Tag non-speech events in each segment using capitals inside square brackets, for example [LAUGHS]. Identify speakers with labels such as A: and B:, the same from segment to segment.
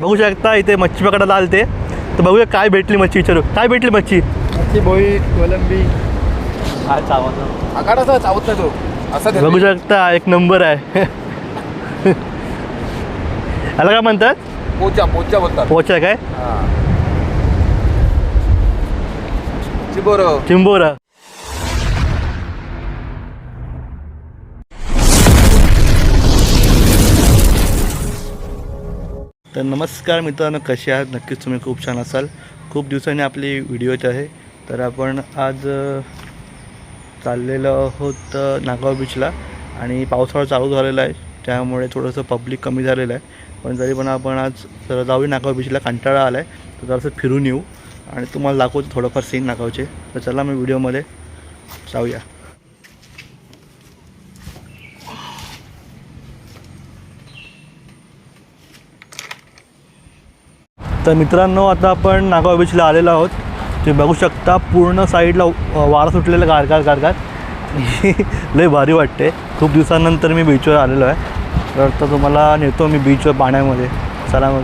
A: बघू शकता इथे मच्छी पकडायला आलते. तर बघूया काय भेटली मच्छी विचारू. काय भेटली मच्छी?
B: मच्छी भोई कोलंबी.
A: काय चावाचा
B: आकाड असा चावत नाही तो. असा.
A: बघू शकता एक नंबर आहे. याला काय म्हणतात?
B: पोचा पोचा बोलतात.
A: पोचा काय?
B: हा. चिबोरो.
A: चिंबोरा. तर नमस्कार मित्रांनो कसे आहात? नक्कीच तुम्ही खूप छान असाल. खूप दिवसांनी आपली व्हिडिओच आहे. तर आपण आज चाललेलो आहोत नागाव बीचला आणि पावसाळा चालू झालेला आहे. त्यामुळे थोडंसं पब्लिक कमी झालेलं आहे. पण तरी पण आपण आज जरा जाऊया नागाव बीचला कंटाळा आला आहे तर जरासं फिरून येऊ. आणि तुम्हाला दाखवतो थोडंफार सीन नागावचे तर चला मी व्हिडिओमध्ये जाऊया. तर मित्रांनो आता आपण नागाव बीचला आलेलो आहोत. ते बघू शकता पूर्ण साईडला वारा सुटलेला गारगार गारगार आणि [LAUGHS] भारी वाटते. खूप दिवसानंतर मी बीचवर आलेलो आहे. तर तुम्हाला नेतो मी बीचवर पाण्यामध्ये. चला मग.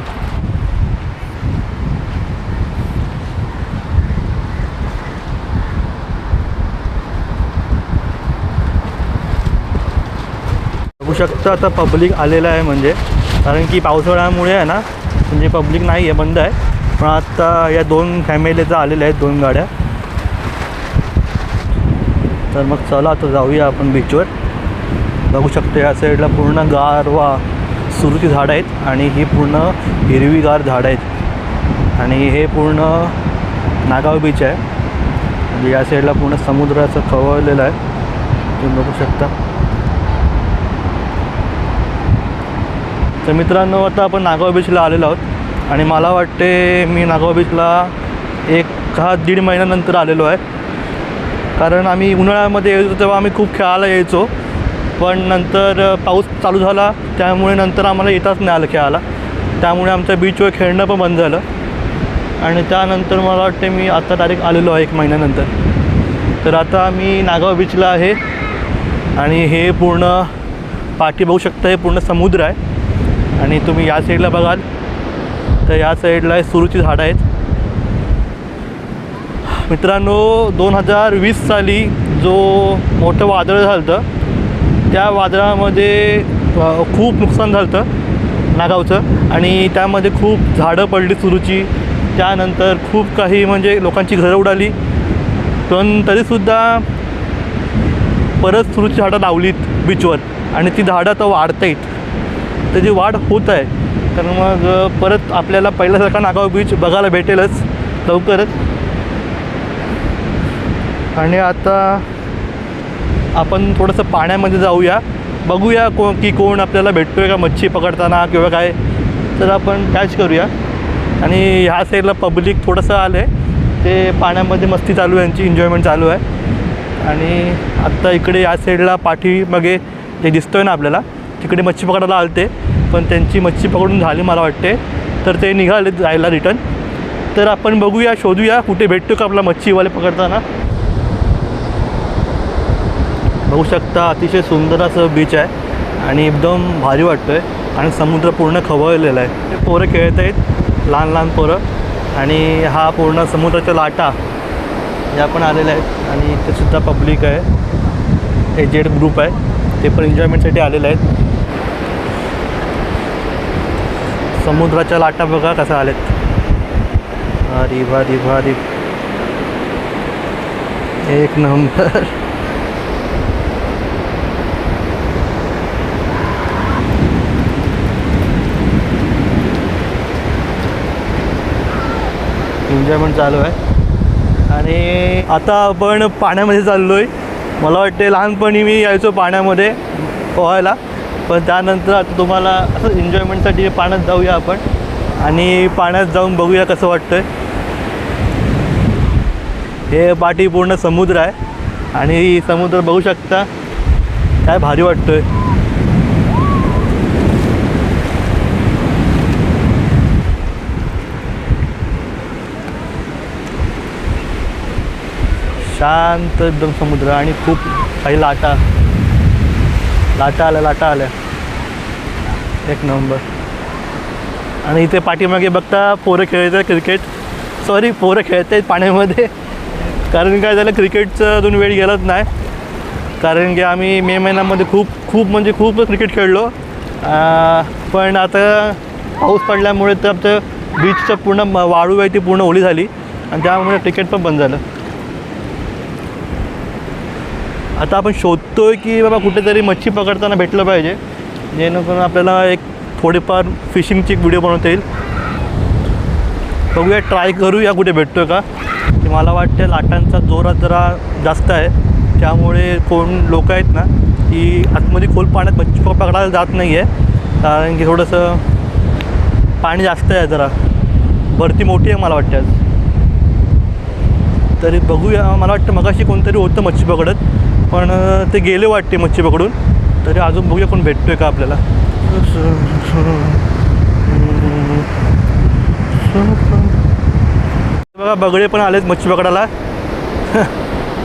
A: बघू शकता आता पब्लिक आलेलं आहे म्हणजे. कारण की पावसाळ्यामुळे आहे ना म्हणजे पब्लिक नाही आहे बंद आहे. पण आत्ता या दोन फॅमिलीचा आलेल्या आहेत दोन गाड्या. तर मग चला आता जाऊया आपण बीचवर बघू शकतो या साईडला पूर्ण गारवा सुरूची झाडं आहेत आणि ही पूर्ण हिरवीगार झाडं आहेत. आणि हे पूर्ण नागाव बीच आहे. म्हणजे या साईडला पूर्ण समुद्राचं खवळलेलं आहे. तुम्ही बघू शकता. तर मित्रांनो आता आपण नागाव बीचला आलेलो आहोत. आणि मला वाटते मी नागाव बीचला एक हा दीड महिन्यानंतर आलेलो आहे. कारण आम्ही उन्हाळ्यामध्ये यायचो तेव्हा आम्ही खूप खेळायला यायचो. पण नंतर पाऊस चालू झाला. त्यामुळे नंतर आम्हाला येताच नाही आलं खेळायला. त्यामुळे आमच्या बीचवर खेळणं पण बंद झालं. आणि त्यानंतर मला वाटते मी आता डायरेक्ट आलेलो आहे एक महिन्यानंतर. तर आता मी नागाव बीचला आहे. आणि हे पूर्ण पाठी बघू शकता हे पूर्ण समुद्र आहे. आणि तुम्ही या साईडला बघाल. तर या साईडला सुरूची झाडं आहेत. मित्रांनो दोन हजार वीस साली जो मोठं वादळ झालं होतं त्या वादळामध्ये खूप नुकसान झालं होतं नागावचं. आणि त्यामध्ये खूप झाडं पडली सुरूची. त्यानंतर खूप काही म्हणजे लोकांची घरं उडाली. पण तरीसुद्धा परत सुरूची झाडं लावलीत बीचवर आणि ती झाडं तर वाढत आहेत त्याची वाढ होत आहे. तर मग परत आपल्याला पहिल्यासारखा नागाव बीच बघायला भेटेलच लवकरच. आणि आता आपण थोडंसं पाण्यामध्ये जाऊया. बघूया को की कोण आपल्याला भेटतो आहे का मच्छी पकडताना किंवा काय. तर आपण कॅच करूया. आणि ह्या साईडला पब्लिक थोडंसं आलं आहे ते पाण्यामध्ये मस्ती चालू आहे यांची एन्जॉयमेंट चालू आहे. आणि आत्ता इकडे या साईडला पाठीमागे जे आहे ना आपल्याला तिकडे मच्छी पकडायला आलते पण त्यांची मच्छी पकडून झाली मला वाटते. तर ते निघाले जायला रिटर्न. तर आपण बघूया शोधूया कुठे भेटतो का आपला मच्छीवाले पकडताना. बघू शकता अतिशय सुंदर असं बीच आहे आणि एकदम भारी वाटतो आहे आणि समुद्र पूर्ण खवळलेला आहे. ते पोरं खेळत आहेत लहान लहान पोरं. आणि हा पूर्ण समुद्राच्या लाटा या पण आलेल्या आहेत आणि इथेसुद्धा पब्लिक आहे. एजेड ग्रुप आहे. ते पण एन्जॉयमेंटसाठी आलेले आहेत. समुद्राच्या लाटा बघा कसा आलेत. अरे भारी भारी. एक नंबर एन्जॉयमेंट चालू आहे. आणि आता आपण पाण्यामध्ये चाललो आहे मला वाटते लहानपणी मी यायचो पाण्यामध्ये पोहायला. पण त्यानंतर आता तुम्हाला असं एन्जॉयमेंटसाठी पाण्यात जाऊया आपण. आणि पाण्यात जाऊन बघूया कसं वाटतं आहे हे पाठी पूर्ण समुद्र आहे. आणि समुद्र बघू शकता. काय भारी वाटतं शांत एकदम समुद्र आणि खूप काही लाटा. लाटा आल्या लाटा आल्या. एक नंबर. आणि इथे पाठीमागे बघता पोरं खेळत क्रिकेट सॉरी पोरं खेळत आहेत पाण्यामध्ये. कारण काय झालं क्रिकेटचं अजून वेळ गेलाच नाही. कारण की आम्ही मे महिन्यामध्ये खूप खूप म्हणजे खूप क्रिकेट खेळलो. पण आता पाऊस पडल्यामुळे तर आमचं बीचचं पूर्ण वाळू आहे ती पूर्ण ओली झाली. आणि त्यामुळे क्रिकेट पण बंद झालं. आता आपण शोधतो आहे की बाबा कुठेतरी मच्छी पकडताना भेटलं पाहिजे. जेणेकरून आपल्याला एक थोडेफार फिशिंगची एक व्हिडिओ बनवता येईल. बघूया ट्राय करूया कुठे भेटतो आहे का. की मला वाटतं लाटांचा जोरात जरा जास्त आहे. त्यामुळे कोण लोक आहेत ना की आतमध्ये खोल पाण्यात मच्छी पकडायला जात नाही आहे कारण की थोडंसं पाणी जास्त आहे जरा. भरती मोठी आहे मला वाटतं आज. तरी बघूया मला वाटतं मगाशी कोणतरी होतं मच्छी पकडत. पण ते गेले वाटते मच्छी पकडून तरी अजून बघूया कोण भेटतोय का आपल्याला. बघा बगडे पण आलेत मच्छी पकडायला [LAUGHS]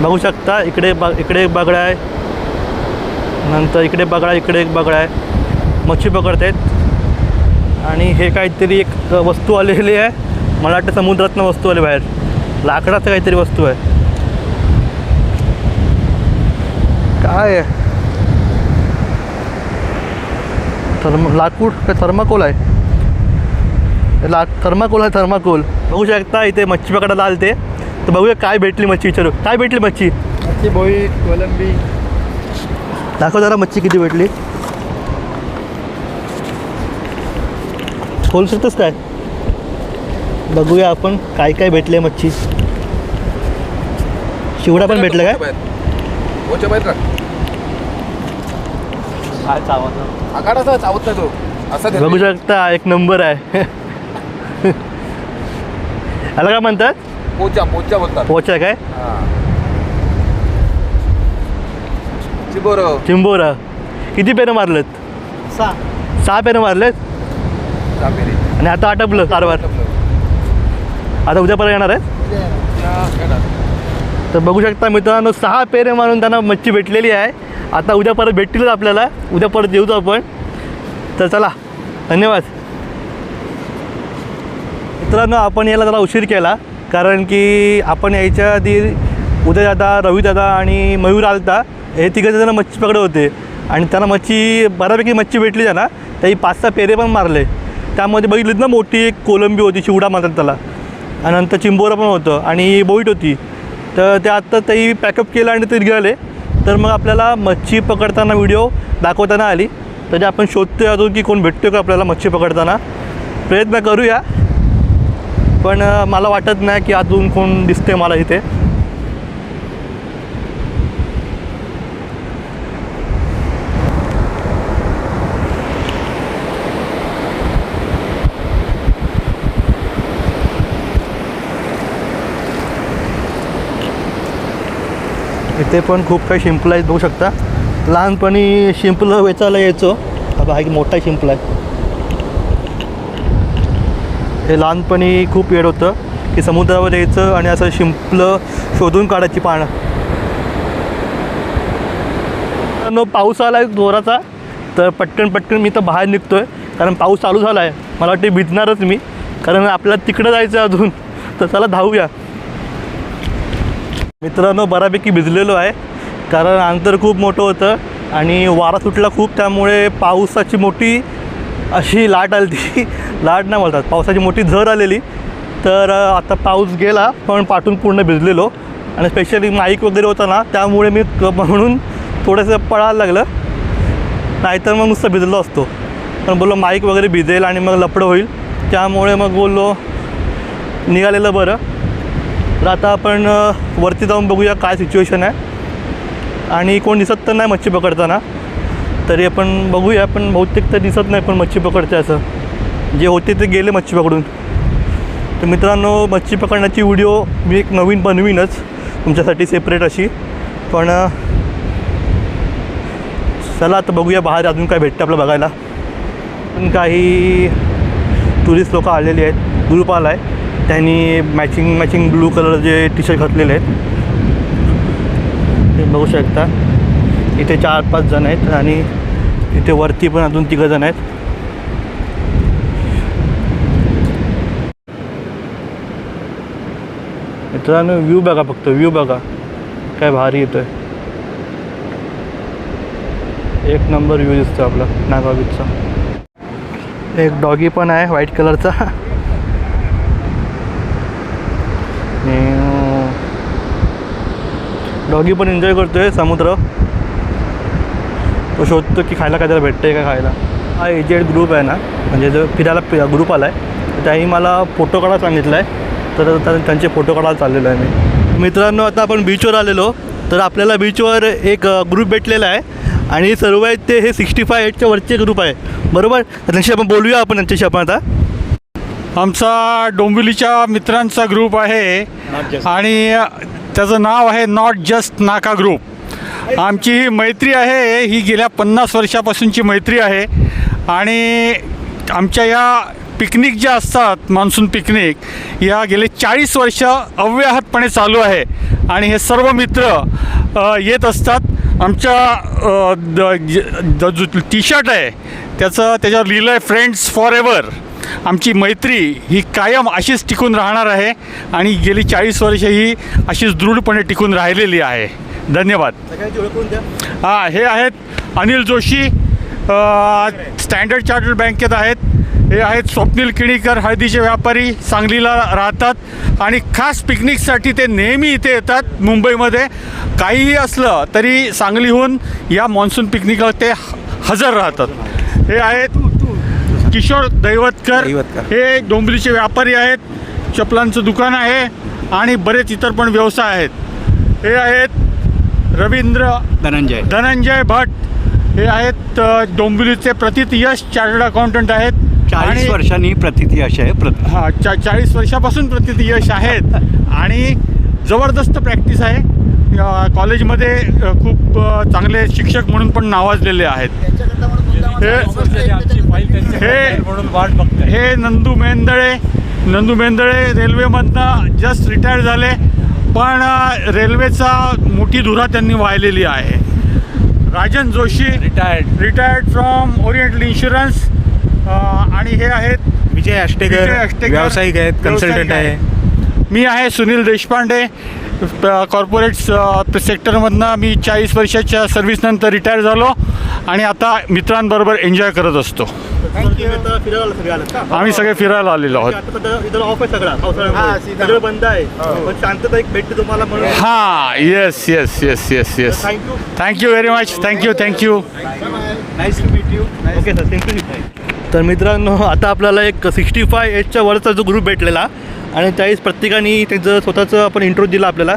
A: बघू शकता इकडे ब इकडे एक बगडा आहे. नंतर इकडे बगडा इकडे एक बगडा आहे. मच्छी पकडत आहेत आणि हे काहीतरी एक वस्तू आलेली आहे. मला वाटतं समुद्रातनं वस्तू आली बाहेर. लाकडाचं काहीतरी वस्तू आहे. काय आहे. थर्म लाकूड काय थर्माकोल आहे. ला थर्माकोल आहे थर्माकोल. बघू शकता इथे मच्छी पकडायला आलते तर बघूया काय भेटली मच्छी विचारू. काय भेटली मच्छी?
B: मच्छी बोई कोलंबी.
A: दाखव जरा मच्छी किती भेटली. खोल शकतोस काय? बघूया आपण काय काय भेटले मच्छी. शिवडा पण भेटलं काय? काय चावाचा
B: आखाड असा चावत नाही तो. असा
A: बघू शकता एक नंबर आहे. याला काय म्हणतात?
B: पोचा पोचा बोलतात.
A: पोचा काय?
B: हा. चिबोरो.
A: चिंबोरा. किती पेरं मारलेत?
C: सहा
A: सहा पेरं मारलेत? आणि आता आटपलं कारभार. आता उद्या परत येणार आहे तर बघू शकता मित्रांनो सहा पेरे मारून त्यांना मच्छी भेटलेली आहे. आता उद्या परत भेटतीलच आपल्याला. उद्या परत येऊच आपण. तर चला धन्यवाद. मित्रांनो आपण याला जरा उशीर केला कारण की आपण यायच्या आधी उद्या दादा रवी दादा आणि मयूर आलता. हे तिघं जण मच्छी पकडत होते. आणि त्यांना मच्छी बऱ्यापैकी मच्छी भेटली त्यांना. त्याही पाच सहा पेरे पण मारले. त्यामध्ये बघितलीत ना मोठी एक कोलंबी होती चिवडा मारतात त्याला. आणि नंतर चिंबोरा पण होतं आणि बोईट होती. तर ते आत्ता तेही पॅकअप केलं आणि ते गेले. तर मग आपल्याला मच्छी पकडताना व्हिडिओ दाखवताना आली. त्याच्या आपण शोधतोय अजून की कोण भेटतो का आपल्याला मच्छी पकडताना प्रयत्न करूया. पण मला वाटत नाही की अजून कोण दिसते मला इथे. इथे पण खूप काही शिंपलं आहेत बघू शकता. लहानपणी शिंपलं वेचायला यायचो. आता हा एक मोठा शिंपला आहे. हे लहानपणी खूप वेळ होतं की समुद्रावर यायचं आणि असं शिंपलं शोधून काढायची पानं. मित्रांनो, पाऊस आला आहे जोराचा तर पटकन पटकन मी तर बाहेर निघतो आहे कारण पाऊस चालू झाला आहे मला वाटते भिजणारच मी. कारण आपल्याला तिकडं जायचं आहे अजून. तर चला धावूया. मित्रांनो बऱ्यापैकी भिजलेलो आहे कारण अंतर खूप मोठं होतं आणि वारा सुटला खूप त्यामुळे पावसाची मोठी अशी लाट आली ती [LAUGHS] लाट नाही बोलतात पावसाची मोठी झर आलेली. तर आता पाऊस गेला पण पाठून पूर्ण भिजलेलो. आणि स्पेशली माईक वगैरे होता ना त्यामुळे मी म्हणून थोडंसं पळायला लागलं. नाहीतर मग नुसतं भिजलो असतो. पण बोललो माईक वगैरे भिजेल आणि मग लपडं होईल. त्यामुळे मग बोललो निघालेलं बरं. तर आता आपण वरती जाऊन बघूया काय सिच्युएशन आहे. आणि कोण दिसत तर नाही मच्छी पकडताना. तरी आपण बघूया पण बहुतेक तर दिसत नाही पण मच्छी पकडते असं. जे होते ते गेले मच्छी पकडून. तर मित्रांनो मच्छी पकडण्याची व्हिडिओ मी एक नवीन बनवीनच. तुमच्यासाठी सेपरेट अशी. पण चला आता बघूया बाहेर अजून काय भेटतं आपलं बघायला. पण काही टुरिस्ट लोक आलेली आहेत. ग्रुप आला आहे. त्यांनी मॅचिंग मॅचिंग ब्लू कलरचे टी शर्ट घातलेले आहेत ते बघू शकता. इथे चार पाच जण आहेत आणि इथे वरती पण अजून तिघं जण आहेत. मित्रांनो व्ह्यू बघा फक्त व्ह्यू बघा. काय भारी येतोय. एक नंबर व्ह्यू दिसतो आपला नागाव बीचचा एक डॉगी पण आहे व्हाईट कलरचा [LAUGHS] डॉगी पण एन्जॉय करतो आहे समुद्र. तो शोधतो की खायला काय जरा भेटतं आहे का खायला. हा एजेड ग्रुप आहे ना म्हणजे जो फिरायला ग्रुप आला आहे त्याही मला फोटो काढायला सांगितलं आहे तर त्यांचे फोटो काढायला चाललेलो आहे मी. मित्रांनो आता आपण बीचवर आलेलो. तर आपल्याला बीचवर एक ग्रुप भेटलेला आहे. आणि सर्व आहेत ते हे सिक्स्टी फाय एटच्या वरचे ग्रुप आहे. बरोबर? त्यांच्याशी आपण बोलूया आपण त्यांच्याशी आपण आता.
C: आमचा डोंबिवलीच्या मित्रांचा ग्रुप आहे. आणि त्याचं नाव आहे नॉट जस्ट नाका ग्रुप आमची ही मैत्री आहे ही गेल्या पन्नास वर्षापासूनची मैत्री आहे. आणि आमच्या या पिकनिक ज्या असतात मान्सून पिकनिक या गेले चाळीस वर्ष अव्याहतपणे चालू आहे. आणि हे सर्व मित्र येत असतात. आमच्या टी शर्ट आहे त्याचं त्याच्यावर लिहिलं आहे फ्रेंड्स फॉर एवर आमची मैत्री ही कायम अशीच टिकून राहणार आहे आणि गेली चाळीस वर्ष ही अशीच दृढपणे टिकून राहिलेली आहे. धन्यवाद. हां हे आहेत अनिल जोशी स्टँडर्ड चार्टर्ड बँकेत आहेत. हे आहेत स्वप्नील किणीकर हळदीचे व्यापारी सांगलीला राहतात. आणि खास पिकनिकसाठी ते नेहमी इथे येतात मुंबईमध्ये. काहीही असलं तरी सांगलीहून या मान्सून पिकनिकला ते ह- हजर राहतात. हे आहेत किशोर दैवतकर
B: दैवतकर.
C: हे डोंबिवलीचे व्यापारी आहेत चपलांचं दुकान आहे आणि बरेच इतर पण व्यवसाय आहेत. हे आहेत रवींद्र
D: धनंजय.
C: धनंजय भट हे आहेत अ, डोंबिवलीचे प्रतीत यश चार्टर्ड अकाउंटंट आहेत.
D: चाळीस
C: आणि-
D: वर्षांनी प्रतिती अशी आहे प्रत
C: हा चा चाळीस वर्षापासून प्रतीत यश आहेत. आणि जबरदस्त प्रॅक्टिस आहे. अ, कॉलेजमध्ये अ, खूप अ, चांगले शिक्षक म्हणून पण नावाजलेले आहेत. हे- हे हे नंदू मेंदळे. नंदू मेंदळे रेल्वेमधनं जस्ट रिटायर झाले पण रेल्वेचा मोठी धुरा त्यांनी वाहिलेली आहे. Rajan Joshi
E: retired
C: retired from Oriental Insurance आणि हे आहेत
E: विजय
C: अष्टेकर,
E: व्यावसायिक आहेत कन्सल्टंट आहे.
C: मी आहे सुनील देशपांडे. कॉर्पोरेट सेक्टरमधनं मी चाळीस वर्षाच्या सर्व्हिसनंतर रिटायर झालो आणि आता मित्रांबरोबर एन्जॉय करत असतो. आम्ही सगळे फिरायला आलेलो आहोत.
A: आता सध्या इथं ऑफ आहे सगळा पावसाळ्यामुळे. सगळं बंद आहे. पण शांतता एक भेटते तुम्हाला म्हणून.
C: हां yes yes yes yes yes
A: thank you
C: thank you very much thank you thank you
A: okay sir thank you तर मित्रांनो आता आपल्याला एक सिक्स्टी फाय एजच्या वरचा जो ग्रुप भेटलेला आणि त्यावेळेस प्रत्येकाने त्यांचं स्वतःचं आपण इंट्रो दिला आपल्याला.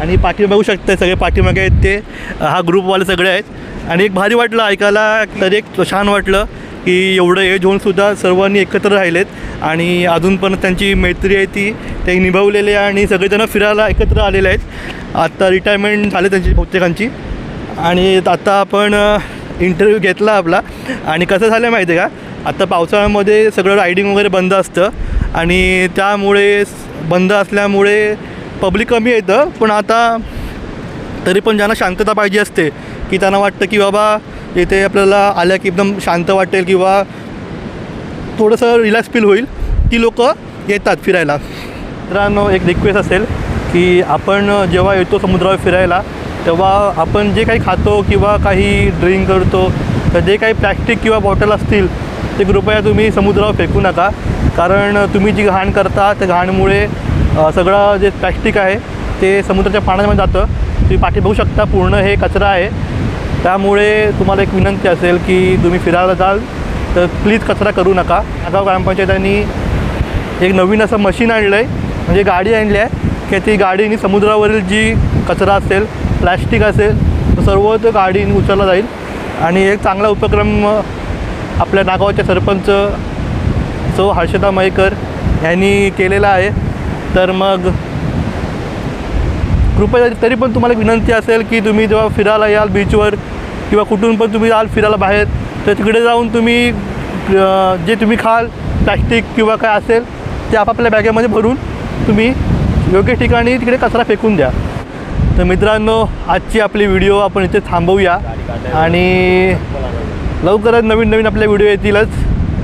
A: आणि पाठी बघू शकता सगळे पाठीमागे आहेत ते. हा ग्रुपवाले सगळे आहेत. आणि एक भारी वाटलं ऐकायला तर एक छान वाटलं की एवढं एज होऊनसुद्धा सर्वांनी एकत्र राहिलेत. आणि अजून पण त्यांची मैत्री आहे ती ते निभावलेली आहे आणि सगळेजणं फिरायला एकत्र आलेले आहेत. आत्ता रिटायरमेंट झाले त्यांची प्रत्येकांची आणि आता आपण इंटरव्ह्यू घेतला आपला. आणि कसं झालं माहिती आहे का? आता पावसाळ्यामध्ये सगळं रायडिंग वगैरे बंद असतं. आणि त्यामुळे बंद असल्यामुळे पब्लिक कमी येतं पण आता तरी पण ज्यांना शांतता पाहिजे असते की त्यांना वाटतं की बाबा इथे आपल्याला आल्या की एकदम शांत वाटेल किंवा थोडंसं रिलॅक्स फील होईल ती लोक येतात फिरायला. मित्रांनो एक रिक्वेस्ट असेल की आपण जेव्हा येतो समुद्रावर फिरायला तेव्हा आपण जे काही खातो किंवा काही ड्रिंक करतो तर जे काही प्लॅस्टिक किंवा बॉटल असतील ते कृपया तुम्ही समुद्रावर फेकू नका. कारण तुम्ही जी घाण करता त्या घाणमुळे सगळं जे प्लॅस्टिक आहे ते समुद्राच्या पाण्यामध्ये जातं. तुम्ही पाठी बघू शकता पूर्ण हे कचरा आहे. त्यामुळे तुम्हाला एक विनंती असेल की तुम्ही फिरायला जाल तर प्लीज कचरा करू नका. नागाव ग्रामपंचायतांनी एक नवीन असं मशीन आणलं आहे म्हणजे गाडी आणली आहे की ती गाडीने समुद्रावरील जी कचरा असेल प्लॅस्टिक असेल तो सर्व तो गाडीने उचलला जाईल. आणि एक चांगला उपक्रम आपल्या नागावच्या सरपंच सो हर्षदा मयकर यांनी केलेला आहे. तर मग कृपया तरी पण तुम्हाला एक विनंती असेल की तुम्ही जेव्हा फिरायला याल बीचवर किंवा कुठून पण तुम्ही याल फिरायला बाहेर तर तिकडे जाऊन तुम्ही जे तुम्ही खाल प्लॅस्टिक किंवा काय असेल ते आपापल्या बॅगेमध्ये भरून तुम्ही योग्य ठिकाणी तिकडे कचरा फेकून द्या. तर मित्रांनो आजची आपली व्हिडिओ आपण इथे थांबवूया आणि लवकरच नवीन नवीन आपल्या व्हिडिओ येतीलच.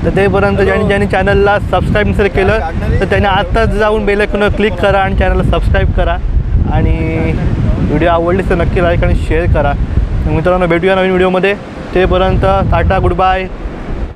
A: तर तेपर्यंत ज्यांनी ज्यांनी चॅनलला सबस्क्राईब नसेल केलं तर त्यांनी आत्ताच जाऊन बेलायकून क्लिक करा आणि चॅनलला सबस्क्राईब करा. आणि व्हिडिओ आवडली तर नक्की लाईक आणि शेअर करा. मित्रांनो भेटूया नवीन व्हिडिओमध्ये तेपर्यंत टाटा गुड बाय